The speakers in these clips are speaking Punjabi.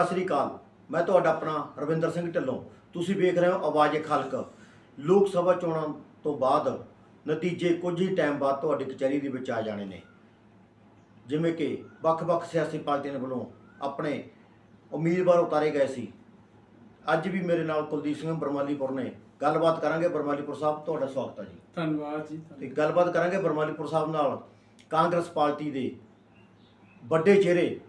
ਸਤਿ ਸ੍ਰੀ ਅਕਾਲ। ਮੈਂ ਤੁਹਾਡਾ ਆਪਣਾ ਰਵਿੰਦਰ ਸਿੰਘ ਢਿੱਲੋਂ। ਤੁਸੀਂ ਵੇਖ ਰਹੇ ਹੋ ਆਵਾਜ਼ ਖਲਕ। ਲੋਕ ਸਭਾ ਚੋਣਾਂ ਤੋਂ ਬਾਅਦ ਨਤੀਜੇ ਕੁਝ ਹੀ ਟਾਈਮ ਬਾਅਦ ਤੁਹਾਡੀ ਕਚਹਿਰੀ ਦੇ ਵਿੱਚ ਆ ਜਾਣੇ ਨੇ। ਜਿਵੇਂ ਕਿ ਵੱਖ-ਵੱਖ ਸਿਆਸੀ ਪਾਰਟੀਆਂ ਦੇ ਵੱਲੋਂ ਆਪਣੇ ਉਮੀਦਵਾਰ ਉਤਾਰੇ ਗਏ ਸੀ। ਅੱਜ ਵੀ ਮੇਰੇ ਨਾਲ ਕੁਲਦੀਪ ਸਿੰਘ ਬਰਮਾਲੀਪੁਰ ਨੇ। ਗੱਲਬਾਤ ਕਰਾਂਗੇ ਬਰਮਾਲੀਪੁਰ ਸਾਹਿਬ। ਤੁਹਾਡਾ ਸਵਾਗਤ ਹੈ ਜੀ। ਧੰਨਵਾਦ ਜੀ ਤੇ ਗੱਲਬਾਤ ਕਰਾਂਗੇ ਬਰਮਾਲੀਪੁਰ ਸਾਹਿਬ ਨਾਲ ਕਾਂਗਰਸ ਪਾਰਟੀ ਦੇ ਵੱਡੇ ਚਿਹਰੇ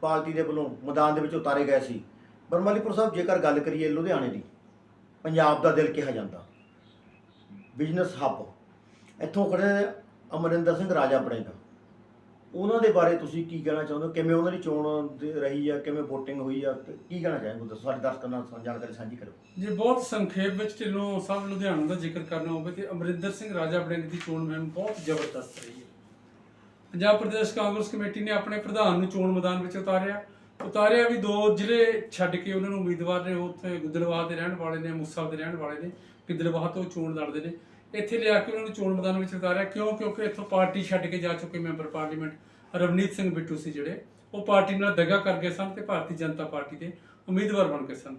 ਪਾਰਟੀ ਦੇ ਵੱਲੋਂ ਮੈਦਾਨ ਦੇ ਵਿੱਚ ਉਤਾਰੇ ਗਏ ਸੀ। ਬਰਮਾਲੀਪੁਰ ਸਾਹਿਬ ਜੇਕਰ ਗੱਲ ਕਰੀਏ ਲੁਧਿਆਣੇ ਦੀ, ਪੰਜਾਬ ਦਾ ਦਿਲ ਕਿਹਾ ਜਾਂਦਾ। Business hub. ਇੱਥੋਂ ਖੜੇ ਅਮਰਿੰਦਰ ਸਿੰਘ ਰਾਜਾ ਬਣੇਗਾ ਉਹਨਾਂ ਦੇ ਬਾਰੇ ਤੁਸੀਂ ਕੀ ਕਹਿਣਾ ਚਾਹੁੰਦੇ ਹੋ? ਕਿਵੇਂ ਉਹਨਾਂ ਦੀ ਚੋਣ ਰਹੀ ਆ? ਕਿਵੇਂ ਵੋਟਿੰਗ ਹੋਈ ਆ? ਤੇ ਕੀ ਕਹਿਣਾ ਚਾਹੁੰਦੇ ਹੋ ਦੱਸੋ? ਸਾਡੇ ਦਰਸ਼ਕਾਂ ਨਾਲ ਜਾਣਕਾਰੀ ਸਾਂਝੀ ਕਰੋ। ਜੇ, ਬਹੁਤ ਸੰਖੇਪ ਵਿੱਚ ਢਿੱਲੋਂ ਸਾਹਿਬ ਲੁਧਿਆਣਾ ਦਾ ਜ਼ਿਕਰ ਕਰਨਾ ਹੋਵੇ ਤੇ ਅਮਰਿੰਦਰ ਸਿੰਘ ਰਾਜਾ ਬੜਿੰਗ ਦੀ ਚੋਣ ਮੁਹਿੰਮ ਬਹੁਤ ਜ਼ਬਰਦਸਤ ਰਹੀ ਹੈ। ਪੰਜਾਬ ਪ੍ਰਦੇਸ਼ ਕਾਂਗਰਸ ਕਮੇਟੀ ਨੇ ਆਪਣੇ ਪ੍ਰਧਾਨ ਨੂੰ ਚੋਣ ਮੈਦਾਨ ਵਿੱਚ ਉਤਾਰਿਆ। ਉਤਾਰਿਆ ਵੀ ਦੋ ਜ਼ਿਲ੍ਹੇ ਛੱਡ ਕੇ ਉਹਨਾਂ ਨੂੰ ਉਮੀਦਵਾਰ ਨੇ ਉੱਥੇ ਗੁੱਦੜਵਾਹ ਦੇ ਰਹਿਣ ਵਾਲੇ ਨੇ, ਮੁਸਾ ਦੇ ਰਹਿਣ ਵਾਲੇ ਨੇ, ਗਿੱਦੜਵਾਹ ਤੋਂ ਚੋਣ ਲੜਦੇ ਨੇ। ਇੱਥੇ ਲਿਆ ਕੇ ਉਹਨਾਂ ਨੂੰ ਚੋਣ ਮੈਦਾਨ ਵਿੱਚ ਉਤਾਰਿਆ, ਕਿਉਂ? ਕਿਉਂਕਿ ਇੱਥੋਂ ਪਾਰਟੀ ਛੱਡ ਕੇ ਜਾ ਚੁੱਕੇ ਮੈਂਬਰ ਪਾਰਲੀਮੈਂਟ ਰਵਨੀਤ ਸਿੰਘ ਬਿੱਟੂ ਸੀ ਜਿਹੜੇ। ਉਹ ਪਾਰਟੀ ਨਾਲ ਦਗਾ ਕਰ ਗਏ ਸਨ ਤੇ ਭਾਰਤੀ ਜਨਤਾ ਪਾਰਟੀ ਦੇ ਉਮੀਦਵਾਰ ਬਣ ਗਏ ਸਨ।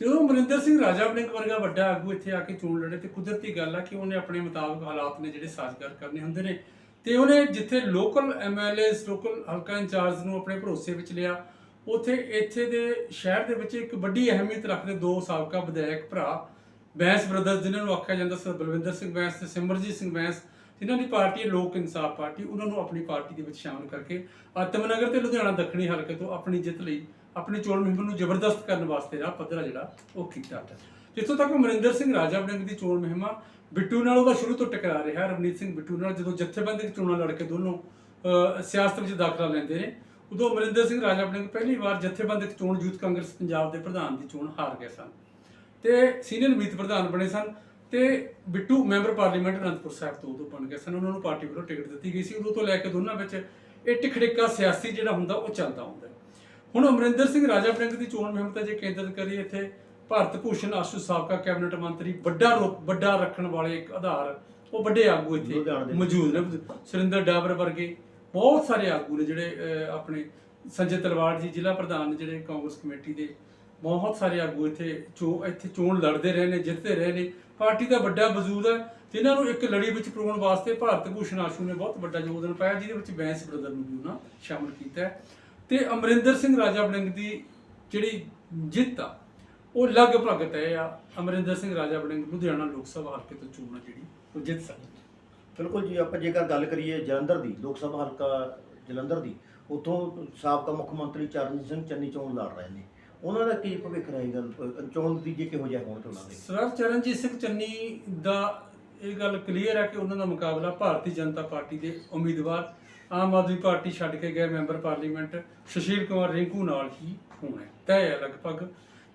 ਜਦੋਂ ਅਮਰਿੰਦਰ ਸਿੰਘ ਰਾਜਾ ਵੜਿੰਗ ਵਰਗਾ ਵੱਡਾ ਆਗੂ ਇੱਥੇ ਆ ਕੇ ਚੋਣ ਲੜੇ ਤੇ ਕੁਦਰਤੀ ਗੱਲ ਆ ਕਿ ਉਹਨੇ ਆਪਣੇ ਮੁਤਾਬਕ ਹਾਲਾਤ ਨੇ ਜਿਹੜੇ ਸਾਜ਼ਗਾਰ ਕਰਨੇ ਹੁੰਦੇ ਨੇ। ਤੇ ਉਹਨੇ ਜਿੱਥੇ ਲੋਕਲ ਐਮਐਲਏਸ ਲੋਕਲ ਹਲਕਾ ਇੰਚਾਰਜ ਨੂੰ ਆਪਣੇ ਭਰੋਸੇ ਵਿੱਚ ਲਿਆ, ਉਥੇ ਇੱਥੇ ਦੇ ਸ਼ਹਿਰ ਦੇ ਵਿੱਚ ਇੱਕ ਵੱਡੀ ਅਹਿਮੀਅਤ ਰੱਖਦੇ ਦੋ ਸਾਬਕਾ ਵਿਧਾਇਕ ਭਰਾ, ਬੈਂਸ ਬ੍ਰਦਰਜ਼ ਜਿਨ੍ਹਾਂ ਨੂੰ ਆਖਿਆ ਜਾਂਦਾ ਸਰ ਬਲਵਿੰਦਰ ਸਿੰਘ ਬੈਂਸ ਤੇ ਸਿਮਰਜੀਤ ਸਿੰਘ ਬੈਂਸ, ਜਿਨ੍ਹਾਂ ਦੀ ਪਾਰਟੀ ਲੋਕ ਇਨਸਾਫ ਪਾਰਟੀ, ਉਹਨਾਂ ਨੂੰ ਆਪਣੀ ਪਾਰਟੀ ਦੇ ਵਿੱਚ ਸ਼ਾਮਲ ਕਰਕੇ ਆਤਮਨਗਰ ਤੇ ਲੁਧਿਆਣਾ ਦੱਖਣੀ ਹਲਕੇ ਤੋਂ ਆਪਣੀ ਜਿੱਤ ਲਈ, ਆਪਣੀ ਚੋਣ ਮੁਹਿੰਮ ਨੂੰ ਜ਼ਬਰਦਸਤ ਕਰਨ ਵਾਸਤੇ ਰਾਹ ਪੱਧਰਾ ਜਿਹੜਾ ਉਹ ਕੀਤਾ ਜਿੱਥੋਂ ਤੱਕ ਅਮਰਿੰਦਰ ਸਿੰਘ ਰਾਜਾ ਵੜਿੰਗ ਦੀ ਚੋਣ ਮੁਹਿੰਮ, ਬਿੱਟੂ ਨਾਲ ਉਹਦਾ ਸ਼ੁਰੂ ਤੋਂ ਟਕਰਾ ਰਿਹਾ, ਰਵਨੀਤ ਸਿੰਘ ਬਿੱਟੂ ਨਾਲ, ਜਦੋਂ ਜਥੇਬੰਦਕ ਚੋਣਾਂ ਲੜ ਕੇ ਦੋਨੋਂ ਸਿਆਸਤ ਵਿੱਚ ਦਾਖਲਾ ਲੈਂਦੇ ਨੇ। ਉਦੋਂ ਅਮਰਿੰਦਰ ਸਿੰਘ ਰਾਜਾ ਵੜਿੰਗ ਪਹਿਲੀ ਵਾਰ ਜਥੇਬੰਦਕ ਚੋਣ ਯੂਥ ਕਾਂਗਰਸ ਪੰਜਾਬ ਦੇ ਪ੍ਰਧਾਨ ਦੀ ਚੋਣ ਹਾਰ ਗਏ ਸਨ। ਤੇ ਸੀਨੀਅਰ ਮੀਤ ਪ੍ਰਧਾਨ ਬਣੇ ਸਨ ਤੇ ਬਿੱਟੂ ਮੈਂਬਰ ਪਾਰਲੀਮੈਂਟ ਅਨੰਦਪੁਰ ਸਾਹਿਬ ਤੋਂ ਉਦੋਂ ਬਣ ਗਏ ਸਨ। ਉਹਨਾਂ ਨੂੰ ਪਾਰਟੀ ਵੱਲੋਂ ਟਿਕਟ ਦਿੱਤੀ ਗਈ ਸੀ। ਉਦੋਂ ਤੋਂ ਲੈ ਕੇ ਦੋਨਾਂ ਵਿੱਚ ਇਹ ਟਿਖੜੇਕਾ ਸਿਆਸੀ ਜਿਹੜਾ ਹੁੰਦਾ, ਉਹ ਚੱਲਦਾ ਹੁੰਦਾ ਹੁਣ ਅਮਰਿੰਦਰ ਸਿੰਘ ਰਾਜਾ ਵੜਿੰਗ ਦੀ ਚੋਣ ਮੁਹਿੰਮ ਤੇ ਜੇ ਕੇਂਦਰਿਤ ਕਰੀਏ, ਇੱਥੇ ਭਾਰਤ ਭੂਸ਼ਣ ਆਸ਼ੂ ਸਾਬਕਾ ਕੈਬਨਿਟ ਮੰਤਰੀ ਵੱਡਾ ਰੋ- ਵੱਡਾ ਰੱਖਣ ਵਾਲੇ ਇੱਕ ਆਧਾਰ ਉਹ ਵੱਡੇ ਆਗੂ ਇੱਥੇ ਲੁਧਿਆਣਾ ਦੇ ਮੌਜੂਦ ਨੇ। ਸੁਰਿੰਦਰ ਡਾਬਰ ਵਰਗੇ ਬਹੁਤ ਸਾਰੇ ਆਗੂ ਨੇ ਜਿਹੜੇ ਅਹ, ਆਪਣੇ ਸੰਜੇ ਤਲਵਾੜ ਜੀ ਜ਼ਿਲ੍ਹਾ ਪ੍ਰਧਾਨ ਨੇ ਜਿਹੜੇ ਕਾਂਗਰਸ ਕਮੇਟੀ ਦੇ ਬਹੁਤ ਸਾਰੇ ਆਗੂ ਇੱਥੇ ਚੋ ਇੱਥੇ ਚੋਣ ਲੜਦੇ ਰਹੇ ਨੇ ਜਿੱਤਦੇ ਰਹੇ ਨੇ। ਪਾਰਟੀ ਦਾ ਵੱਡਾ ਵਜੂਦ ਹੈ ਜਿਨ੍ਹਾਂ ਨੂੰ ਇੱਕ ਲੜੀ ਵਿੱਚ ਪਰੋਣ ਵਾਸਤੇ ਭਾਰਤ ਭੂਸ਼ਣ ਆਸ਼ੂ ਨੇ ਬਹੁਤ ਵੱਡਾ ਯੋਗਦਾਨ ਪਾਇਆ ਜਿਹਦੇ ਵਿੱਚ ਬੈਂਸ ਬ੍ਰਦਰ ਨੂੰ ਵੀ ਉਹਨਾਂ ਸ਼ਾਮਲ ਕੀਤਾ ਹੈ। ਤੇ ਅਮਰਿੰਦਰ ਸਿੰਘ ਰਾਜਾ ਵੜਿੰਗ ਦੀ ਜਿਹੜੀ ਜਿੱਤ ਆ ਉਹ ਲਗਭਗ ਤੈਅ ਆ। ਅਮਰਿੰਦਰ ਸਿੰਘ ਰਾਜਾ ਵੜਿੰਗ ਲੁਧਿਆਣਾ ਲੋਕ ਸਭਾ ਹਲਕੇ ਤੋਂ ਚੋਣ ਆ ਜਿਹੜੀ ਉਹ ਜਿੱਤ ਸਕਦੇ ਬਿਲਕੁਲ ਜੀ ਆਪਾਂ ਜੇਕਰ ਗੱਲ ਕਰੀਏ ਜਲੰਧਰ ਦੀ ਲੋਕ ਸਭਾ ਹਲਕਾ ਜਲੰਧਰ ਦੀ ਉੱਥੋਂ ਸਾਬਕਾ ਮੁੱਖ ਮੰਤਰੀ ਚਰਨਜੀਤ ਸਿੰਘ ਚੰਨੀ ਚੋਣ ਲੜ ਰਹੇ ਨੇ। ਉਹਨਾਂ ਦਾ ਕੀ ਭਵਿੱਖ ਰਹੇਗਾ? ਚੋਣ ਨਤੀਜੇ ਕਿਹੋ ਜਿਹੇ ਹੋਣਗੇ ਉਹਨਾਂ ਦੇ? ਸਰ ਚਰਨਜੀਤ ਸਿੰਘ ਚੰਨੀ ਦਾ ਇਹ ਗੱਲ ਕਲੀਅਰ ਹੈ ਕਿ ਉਹਨਾਂ ਦਾ ਮੁਕਾਬਲਾ ਭਾਰਤੀ ਜਨਤਾ ਪਾਰਟੀ ਦੇ ਉਮੀਦਵਾਰ ਆਮ ਆਦਮੀ ਪਾਰਟੀ ਛੱਡ ਕੇ ਗਏ ਮੈਂਬਰ ਪਾਰਲੀਮੈਂਟ ਸੁਸ਼ੀਲ ਕੁਮਾਰ ਰਿੰਕੂ ਨਾਲ ਹੀ ਹੋਣਾ ਹੈ। ਤੈਅ ਹੈ ਲਗਭਗ।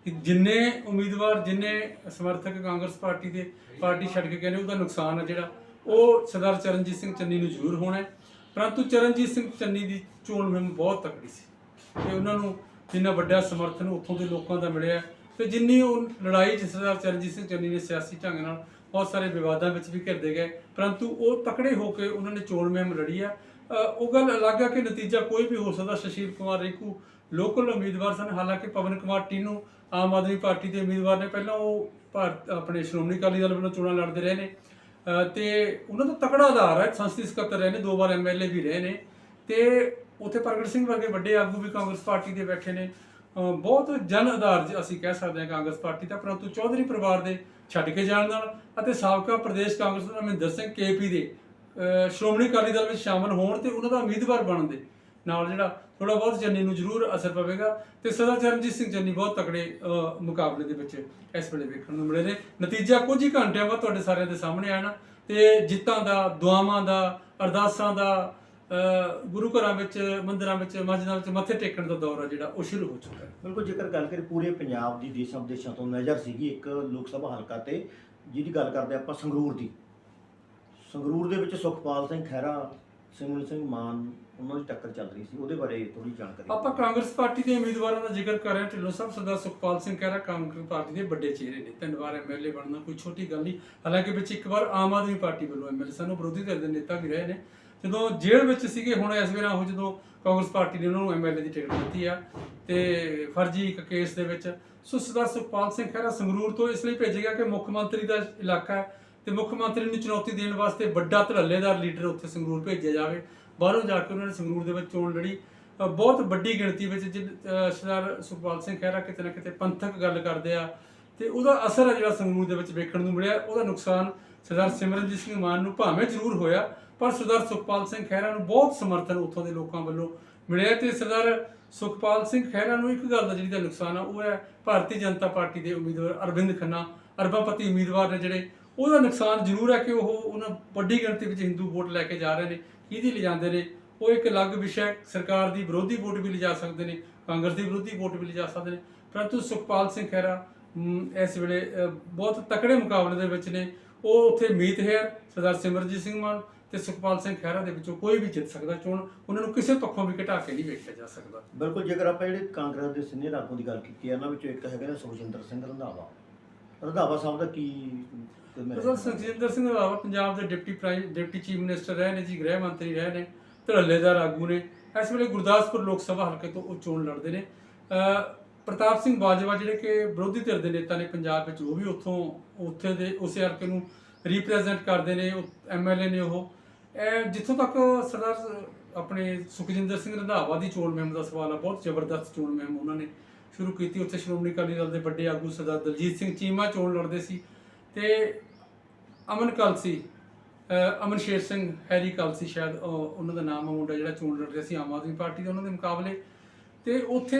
ਕਿ ਜਿੰਨੇ ਉਮੀਦਵਾਰ, ਜਿੰਨੇ ਸਮਰਥਕ ਕਾਂਗਰਸ ਪਾਰਟੀ ਦੇ ਪਾਰਟੀ ਛੱਡ ਕੇ ਗਏ ਨੇ ਉਹਦਾ ਨੁਕਸਾਨ ਹੈ ਜਿਹੜਾ, ਉਹ ਸਰਦਾਰ ਚਰਨਜੀਤ ਸਿੰਘ ਚੰਨੀ ਨੂੰ ਜ਼ਰੂਰ ਹੋਣਾ ਪਰੰਤੂ ਚਰਨਜੀਤ ਸਿੰਘ ਚੰਨੀ ਦੀ ਚੋਣ ਮੁਹਿੰਮ ਬਹੁਤ ਤਕੜੀ ਸੀ ਤੇ ਉਹਨਾਂ ਨੂੰ ਜਿੰਨਾ ਵੱਡਾ ਸਮਰਥਨ ਉੱਥੋਂ ਦੇ ਲੋਕਾਂ ਦਾ ਮਿਲਿਆ ਤੇ ਜਿੰਨੀ ਉਹ ਲੜਾਈ ਜਿਸ ਸਰਦਾਰ ਚਰਨਜੀਤ ਸਿੰਘ ਚੰਨੀ ਨੇ ਸਿਆਸੀ ਢੰਗ ਨਾਲ ਬਹੁਤ ਸਾਰੇ ਵਿਵਾਦਾਂ ਵਿੱਚ ਵੀ ਘਿਰਦੇ ਗਏ, ਪਰੰਤੂ ਉਹ ਤਕੜੇ ਹੋ ਕੇ ਉਹਨਾਂ ਨੇ ਚੋਣ ਮੁਹਿੰਮ ਲੜੀ ਆ। ਉਹ ਗੱਲ ਅਲੱਗ ਆ ਕਿ ਨਤੀਜਾ ਕੋਈ ਵੀ ਹੋ ਸਕਦਾ, ਸ਼ਸ਼ੀਲ ਕੁਮਾਰ ਰੇਕੂ ਲੋਕਲ ਉਮੀਦਵਾਰ ਸਨ, ਹਾਲਾਂਕਿ ਪਵਨ ਕੁਮਾਰ ਟੀਨੂ ਆਮ ਆਦਮੀ ਪਾਰਟੀ ਦੇ ਉਮੀਦਵਾਰ ਨੇ ਪਹਿਲਾਂ ਉਹ ਭਾਰਤ ਆਪਣੇ ਸ਼੍ਰੋਮਣੀ ਅਕਾਲੀ ਦਲ ਵੱਲੋਂ ਚੋਣਾਂ ਲੜਦੇ ਰਹੇ ਨੇ। ਅ, ਤੇ ਉਹਨਾਂ ਦਾ ਤਕੜਾ ਆਧਾਰ ਹੈ ਸੰਸਦੀ ਸਕੱਤਰ ਰਹੇ ਨੇ ਦੋ ਵਾਰ ਐਮਐਲਏ ਵੀ ਰਹੇ ਨੇ। ਤੇ ਉੱਥੇ ਪ੍ਰਗਟ ਸਿੰਘ ਵਰਗੇ ਵੱਡੇ ਆਗੂ ਵੀ ਕਾਂਗਰਸ ਪਾਰਟੀ ਦੇ ਬੈਠੇ ਨੇ। ਬਹੁਤ ਜਨ ਆਧਾਰ ਜ- ਅਸੀਂ ਕਹਿ ਸਕਦੇ ਹਾਂ ਕਾਂਗਰਸ ਪਾਰਟੀ ਦਾ ਪਰੰਤੂ ਚੌਧਰੀ ਪਰਿਵਾਰ ਦੇ ਛੱਡ ਕੇ ਜਾਣ ਨਾਲ ਅਤੇ ਸਾਬਕਾ ਪ੍ਰਦੇਸ਼ ਕਾਂਗਰਸ ਦਾ ਮਹਿੰਦਰ ਸਿੰਘ ਕੇਪੀ ਦੇ ਸ਼੍ਰੋਮਣੀ ਅਕਾਲੀ ਦਲ ਵਿੱਚ ਸ਼ਾਮਲ ਹੋਣ ਤੇ ਉਹਨਾਂ ਦਾ ਉਮੀਦਵਾਰ ਬਣਨ ਦੇ ਨਾਲ ਜਿਹੜਾ ਥੋੜਾ ਬਹੁਤ ਚੰਨੀ ਨੂੰ ਜ਼ਰੂਰ ਅਸਰ ਪਵੇਗਾ ਤੇ ਸਦਾ ਚਰਨਜੀਤ ਸਿੰਘ ਚੰਨੀ ਬਹੁਤ ਤਕੜੇ ਮੁਕਾਬਲੇ ਦੇ ਵਿੱਚ ਇਸ ਵੇਲੇ ਵੇਖਣ ਨੂੰ ਮਿਲੇ ਨੇ। ਨਤੀਜਾ ਕੁਝ ਹੀ ਘੰਟਿਆਂ ਬਾਅਦ ਤੁਹਾਡੇ ਸਾਰਿਆਂ ਦੇ ਸਾਹਮਣੇ ਆਣਾ ਤੇ ਜਿੱਤਾਂ ਦਾ, ਦੁਆਵਾਂ ਦਾ, ਅਰਦਾਸਾਂ ਦਾ ਗੁਰੂ ਘਰਾਂ ਵਿੱਚ, ਮੰਦਿਰਾਂ ਵਿੱਚ, ਮਸਜਿਦਾਂ ਵਿੱਚ ਮੱਥੇ ਟੇਕਣ ਦਾ ਦੌਰ ਆ ਜਿਹੜਾ ਉਹ ਸ਼ੁਰੂ ਹੋ ਚੁੱਕਾ ਹੈ। ਬਿਲਕੁਲ, ਜੇਕਰ ਗੱਲ ਕਰੀਏ ਪੂਰੇ ਪੰਜਾਬ ਦੀ ਦੇਸ਼ਾਂ ਵਿਦੇਸ਼ਾਂ ਤੋਂ ਨਜ਼ਰ ਸੀਗੀ ਇੱਕ ਲੋਕ ਸਭਾ ਹਲਕਾ ਤੇ, ਜਿਹਦੀ ਗੱਲ ਕਰਦੇ ਆਪਾਂ ਸੰਗਰੂਰ ਦੀ। ਸੰਗਰੂਰ ਦੇ ਵਿੱਚ ਸੁਖਪਾਲ ਸਿੰਘ ਖਹਿਰਾ ਸਿਮਰਨ ਸਿੰਘ ਮਾਨ, ਉਹਨਾਂ ਦੀ ਟੱਕਰ ਚੱਲ ਰਹੀ ਸੀ, ਉਹਦੇ ਬਾਰੇ ਥੋੜੀ ਜਾਣਕਾਰੀ ਆਪਾਂ ਕਾਂਗਰਸ ਪਾਰਟੀ ਦੇ ਉਮੀਦਵਾਰਾਂ ਦਾ ਜ਼ਿਕਰ ਕਰ ਰਹੇ ਹਾਂ। ਢਿੱਲੋਂ ਸਾਹਿਬ ਸਰਦਾਰ ਸੁਖਪਾਲ ਸਿੰਘ ਖਹਿਰਾ ਕਾਂਗਰਸ ਪਾਰਟੀ ਦੇ ਵੱਡੇ ਚਿਹਰੇ ਨੇ। ਤਿੰਨ ਵਾਰ ਐਮਐਲਏ ਬਣਨਾ ਕੋਈ ਛੋਟੀ ਗੱਲ ਨਹੀਂ। ਹਾਲਾਂਕਿ ਵਿੱਚ ਇੱਕ ਵਾਰ ਆਮ ਆਦਮੀ ਪਾਰਟੀ ਵੱਲੋਂ ਐਮਐਲਏ ਸਾਨੂੰ ਵਿਰੋਧੀ ਧਿਰ ਦੇ ਨੇਤਾ ਵੀ ਰਹੇ ਨੇ। ਜਦੋਂ ਜੇਲ੍ਹ ਵਿੱਚ ਸੀਗੇ, ਹੁਣ ਇਸ ਵੇਲੇ ਉਹ ਜਦੋਂ ਕਾਂਗਰਸ ਪਾਰਟੀ ਨੇ ਉਹਨਾਂ ਨੂੰ ਐਮਐਲਏ ਦੀ ਟਿਕਟ ਦਿੱਤੀ ਆ ਤੇ ਫਰਜ਼ੀ ਇੱਕ ਕੇਸ ਦੇ ਵਿੱਚ। ਸੋ ਸਰਦਾਰ ਸੁਖਪਾਲ ਸਿੰਘ ਖਹਿਰਾ ਸੰਗਰੂਰ ਤੋਂ ਇਸ ਲਈ ਭੇਜਿਆ ਗਿਆ ਕਿ ਮੁੱਖ ਮੰਤਰੀ ਦਾ ਇਲਾਕਾ ਹੈ। ਤੇ ਮੁੱਖ ਮੰਤਰੀ ਨੂੰ ਚੁਣੌਤੀ ਦੇਣ ਵਾਸਤੇ ਵੱਡਾ ਧੜੱਲੇਦਾਰ ਲੀਡਰ ਉੱਥੇ ਸੰਗਰੂਰ ਭੇਜਿਆ ਜਾਵੇ। ਬਾਹਰੋਂ ਜਾ ਕੇ ਉਹਨਾਂ ਨੇ ਸੰਗਰੂਰ ਦੇ ਵਿੱਚ ਚੋਣ ਲੜੀ। ਬਹੁਤ ਵੱਡੀ ਗਿਣਤੀ ਵਿੱਚ ਜਿਨ- ਸਰਦਾਰ ਸੁਖਪਾਲ ਸਿੰਘ ਖਹਿਰਾ ਕਿਤੇ ਨਾ ਕਿਤੇ ਪੰਥਕ ਗੱਲ ਕਰਦੇ ਆ। ਤੇ ਉਹਦਾ ਅਸਰ ਹੈ ਜਿਹੜਾ ਸੰਗਰੂਰ ਦੇ ਵਿੱਚ ਵੇਖਣ ਨੂੰ ਮਿਲਿਆ। ਉਹਦਾ ਨੁਕਸਾਨ ਸਰਦਾਰ ਸਿਮਰਨਜੀਤ ਸਿੰਘ ਮਾਨ ਨੂੰ ਭਾਵੇਂ ਜ਼ਰੂਰ ਹੋਇਆ, ਪਰ ਸਰਦਾਰ ਸੁਖਪਾਲ ਸਿੰਘ ਖਹਿਰਾ ਨੂੰ ਬਹੁਤ ਸਮਰਥਨ ਉੱਥੋਂ ਦੇ ਲੋਕਾਂ ਵੱਲੋਂ ਮਿਲਿਆ ਤੇ ਸਰਦਾਰ ਸੁਖਪਾਲ ਸਿੰਘ ਖਹਿਰਾ ਨੂੰ ਇੱਕ ਗੱਲ ਦਾ ਜਿਹੜੀ ਦਾ ਨੁਕਸਾਨ ਆ, ਉਹ ਹੈ ਭਾਰਤੀ ਜਨਤਾ ਪਾਰਟੀ ਦੇ ਉਮੀਦਵਾਰ ਅਰਵਿੰਦ ਖੰਨਾ। ਅਰਬਾਪਤੀ ਉਮੀਦਵਾਰ ਨੇ ਜਿਹੜੇ ਉਹਦਾ ਨੁਕਸਾਨ ਜ਼ਰੂਰ ਹੈ ਕਿ ਉਹ ਉਹਨਾਂ ਵੱਡੀ ਗਿਣਤੀ ਵਿੱਚ ਹਿੰਦੂ ਵੋਟ ਲੈ ਕੇ ਜਾ ਰਹੇ ਨੇ, ਕਿਹਦੀ ਲਿਜਾਂਦੇ ਨੇ? ਉਹ ਇੱਕ ਅਲੱਗ ਵਿਸ਼ਾ ਸਰਕਾਰ ਦੀ ਵਿਰੋਧੀ ਵੋਟ ਵੀ ਲਿਜਾ ਸਕਦੇ ਨੇ, ਕਾਂਗਰਸ ਦੀ ਵਿਰੋਧੀ ਵੋਟ ਵੀ ਲਿਜਾ ਸਕਦੇ ਨੇ। ਪਰੰਤੂ ਸੁਖਪਾਲ ਸਿੰਘ ਖਹਿਰਾ ਇਸ ਵੇਲੇ ਬਹੁਤ ਤਕੜੇ ਮੁਕਾਬਲੇ ਦੇ ਵਿੱਚ ਨੇ। ਉਹ ਉੱਥੇ ਮੀਤ ਹੈ ਸਰਦਾਰ ਸਿਮਰਜੀਤ ਸਿੰਘ ਮਾਨ ਤੇ ਸੁਖਪਾਲ ਸਿੰਘ ਖਹਿਰਾ ਦੇ ਵਿੱਚੋਂ ਕੋਈ ਵੀ ਜਿੱਤ ਸਕਦਾ, ਚੋਣ ਉਹਨਾਂ ਨੂੰ ਕਿਸੇ ਪੱਖੋਂ ਵੀ ਘਟਾ ਕੇ ਨਹੀਂ ਵੇਖਿਆ ਜਾ ਸਕਦਾ। ਬਿਲਕੁਲ, ਜੇਕਰ ਆਪਾਂ ਜਿਹੜੇ ਕਾਂਗਰਸ ਦੇ ਸੀਨੀਅਰ ਆਗੂ ਦੀ ਗੱਲ ਕੀਤੀ ਹੈ ਉਹਨਾਂ ਵਿੱਚੋਂ ਇੱਕ ਹੈਗਾ ਸੁਖਜਿੰਦਰ ਸਿੰਘ ਰੰਧਾਵਾ। ਰੰਧਾਵਾ ਸਾਹਿਬ ਦਾ ਕੀ ਸਰ ਸੁਖਜਿੰਦਰ ਸਿੰਘ ਰੰਧਾਵਾ ਪੰਜਾਬ ਦੇ deputy prime deputy chief minister ਰਹੇ ਨੇ ਜੀ ਗ੍ਰਹਿ ਮੰਤਰੀ ਰਹੇ ਨੇ ਧੜੱਲੇਦਾਰ ਆਗੂ ਨੇ। ਇਸ ਵੇਲੇ ਗੁਰਦਾਸਪੁਰ ਲੋਕ ਸਭਾ ਹਲਕੇ ਤੋਂ ਉਹ ਚੋਣ ਲੜਦੇ ਨੇ। ਪ੍ਰਤਾਪ ਸਿੰਘ ਬਾਜਵਾ ਜਿਹੜੇ ਕਿ ਵਿਰੋਧੀ ਧਿਰ ਦੇ ਨੇਤਾ ਨੇ ਪੰਜਾਬ ਵਿੱਚ ਉਹ ਵੀ ਉੱਥੋਂ ਉੱਥੇ ਦੇ ਉਸੇ ਹਲਕੇ ਨੂੰ ਰਿਪਰੈਜ਼ੈਂਟ ਕਰਦੇ ਨੇ ਐਮਐਲਏ ਨੇ ਉਹ। ਇਹ ਜਿੱਥੋਂ ਤੱਕ ਸਰਦਾਰ ਆਪਣੇ ਸੁਖਜਿੰਦਰ ਸਿੰਘ ਰੰਧਾਵਾ ਦੀ ਚੋਣ ਮੁਹਿੰਮ ਦਾ ਸਵਾਲ ਆ ਬਹੁਤ ਜ਼ਬਰਦਸਤ ਚੋਣ ਮੁਹਿੰਮ ਉਹਨਾਂ ਨੇ ਸ਼ੁਰੂ ਕੀਤੀ। ਉੱਥੇ ਸ਼੍ਰੋਮਣੀ ਅਕਾਲੀ ਦਲ ਦੇ ਵੱਡੇ ਆਗੂ ਸਰਦਾਰ ਦਲਜੀਤ ਸਿੰਘ ਚੀਮਾ ਚੋਣ ਲੜਦੇ ਸੀ। ਤੇ ਅਮਨ ਕਲਸੀ ਅਮਨ ਸ਼ੇਰ ਸਿੰਘ ਹੈਰੀ ਕਲਸੀ ਸ਼ਾਇਦ ਉਹਨਾਂ ਦਾ ਨਾਮ ਆ ਮੁੰਡਾ ਜਿਹੜਾ ਚੋਣ ਲੜ ਰਿਹਾ ਸੀ ਆਮ ਆਦਮੀ ਪਾਰਟੀ ਦਾ ਉਹਨਾਂ ਦੇ ਮੁਕਾਬਲੇ। ਤੇ ਉੱਥੇ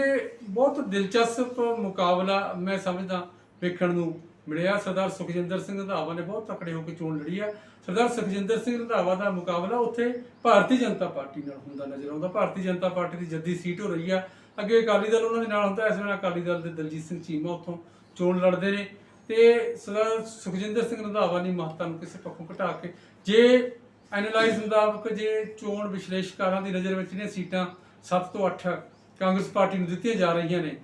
ਬਹੁਤ ਦਿਲਚਸਪ ਮੁਕਾਬਲਾ ਮੈਂ ਸਮਝਦਾ ਵੇਖਣ ਨੂੰ ਮਿਲਿਆ। ਸਰਦਾਰ ਸੁਖਜਿੰਦਰ ਸਿੰਘ ਰੰਧਾਵਾ ਨੇ ਬਹੁਤ ਤਕੜੇ ਹੋ ਕੇ ਚੋਣ ਲੜੀ ਆ। ਸਰਦਾਰ ਸੁਖਜਿੰਦਰ ਸਿੰਘ ਰੰਧਾਵਾ ਦਾ ਮੁਕਾਬਲਾ ਉੱਥੇ ਭਾਰਤੀ ਜਨਤਾ ਪਾਰਟੀ ਨਾਲ ਹੁੰਦਾ ਨਜ਼ਰ ਆਉਂਦਾ। ਭਾਰਤੀ ਜਨਤਾ ਪਾਰਟੀ ਦੀ ਜੱਦੀ ਸੀਟ ਹੋ ਰਹੀ ਆ। ਅੱਗੇ ਅਕਾਲੀ ਦਲ ਉਹਨਾਂ ਦੇ ਨਾਲ ਹੁੰਦਾ, ਇਸ ਵੇਲੇ ਅਕਾਲੀ ਦਲ ਦੇ ਦਲਜੀਤ ਸਿੰਘ ਚੀਮਾ ਉੱਥੋਂ ਚੋਣ ਲੜਦੇ ਨੇ। ਤੇ ਸਰਦਾਰ ਸੁਖਜਿੰਦਰ ਸਿੰਘ ਰੰਧਾਵਾ ਦੀ ਮਹੱਤਤਾ ਨੂੰ ਕਿਸੇ ਪੱਖੋਂ ਘਟਾ ਕੇ ਜੇ ਐਨਾਲਾਈਜ਼ ਮੁਤਾਬਕ ਜੇ ਚੋਣ ਵਿਸ਼ਲੇਸ਼ਕਾਰਾਂ ਦੀ ਨਜ਼ਰ ਵਿੱਚ ਨੇ ਸੀਟਾਂ 7 ਤੋਂ 8 ਕਾਂਗਰਸ ਪਾਰਟੀ ਨੂੰ ਦਿੱਤੀਆਂ ਜਾ ਰਹੀਆਂ ਨੇ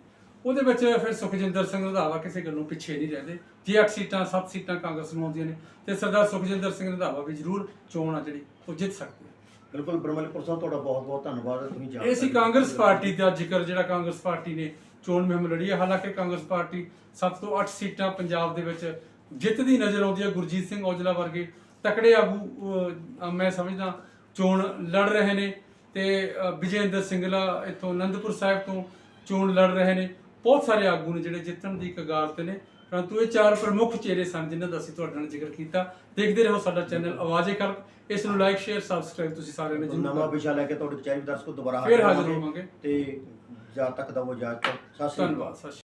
ਉਹਦੇ ਵਿੱਚ ਫਿਰ ਸੁਖਜਿੰਦਰ ਸਿੰਘ ਰੰਧਾਵਾ ਕਿਸੇ ਗੱਲੋਂ ਪਿੱਛੇ ਨਹੀਂ ਰਹਿੰਦੇ। ਜੇ 8 ਸੀਟਾਂ 7 ਸੀਟਾਂ ਕਾਂਗਰਸ ਨੂੰ ਆਉਂਦੀਆਂ ਨੇ ਤੇ ਸਰਦਾਰ ਸੁਖਜਿੰਦਰ ਸਿੰਘ ਰੰਧਾਵਾ ਵੀ ਜ਼ਰੂਰ ਚੋਣ ਆ ਜਿਹੜੀ ਉਹ ਜਿੱਤ ਸਕਦੇ ਬਿਲਕੁਲ ਬ੍ਰਹਮਲਪੁਰ ਸਾਹਿਬ ਤੁਹਾਡਾ ਬਹੁਤ ਬਹੁਤ ਧੰਨਵਾਦ ਤੁਸੀਂ ਜਾਣ ਇਹ ਸੀ ਕਾਂਗਰਸ ਪਾਰਟੀ ਦਾ ਜ਼ਿਕਰ ਜਿਹੜਾ ਕਾਂਗਰਸ ਪਾਰਟੀ ਨੇ ਚੋਣ ਮੁਹਿੰਮ ਲੜੀ ਹੈ। ਹਾਲਾਂਕਿ ਕਾਂਗਰਸ ਪਾਰਟੀ 7 ਤੋਂ 8 ਸੀਟਾਂ ਪੰਜਾਬ ਦੇ ਵਿੱਚ ਜਿੱਤਦੀ ਨਜ਼ਰ ਆਉਂਦੀ ਹੈ। ਗੁਰਜੀਤ ਸਿੰਘ ਔਜਲਾ ਵਰਗੇ ਤਕੜੇ ਆਗੂ ਮੈਂ ਸਮਝਦਾ ਚੋਣ ਲੜ ਰਹੇ ਨੇ ਤੇ ਵਿਜੇਂਦਰ ਸਿੰਗਲਾ ਇੱਥੋਂ ਅਨੰਦਪੁਰ ਸਾਹਿਬ ਤੋਂ ਚੋਣ ਲੜ ਰਹੇ ਨੇ। ਬਹੁਤ ਸਾਰੇ ਆਗੂ ਨੇ ਜਿਹੜੇ ਜਿੱਤਣ ਦੀ ਕਗਾਰ ਤੇ ਨੇ। ਪਰੰਤੂ ਇਹ ਚਾਰ ਪ੍ਰਮੁੱਖ ਚਿਹਰੇ ਸਨ ਜਿਨ੍ਹਾਂ ਦਾ ਅਸੀਂ ਤੁਹਾਡੇ ਨਾਲ ਜ਼ਿਕਰ ਕੀਤਾ। ਦੇਖਦੇ ਰਹੋ ਸਾਡਾ ਚੈਨਲ ਆਵਾਜ਼ੇ ਖਲਕ ਇਸ ਨੂੰ ਲਾਈਕ ਸ਼ੇਅਰ ਸਬਸਕ੍ਰਾਈਬ ਤੁਸੀਂ ਸਾਰਿਆਂ ਨੇ ਜ਼ਰੂਰ ਨਵਾਂ। ਵਿਸ਼ਾ ਲੈ ਕੇ ਤੁਹਾਡੇ ਚਾਹੀਦੇ ਦਰਸ਼ਕੋ ਦੁਬਾਰਾ ਹਾਜ਼ਰ ਹੋਵਾਂਗੇ। ਤੇ ਜਦ ਤੱਕ ਦਾ ਉਹ ਇਜਾਜ਼ਤ। ਸਤਿ ਸ਼੍ਰੀ ਅਕਾਲ। ਧੰਨਵਾਦ ਸਤਿ ਸ਼੍ਰੀ ਅਕਾਲ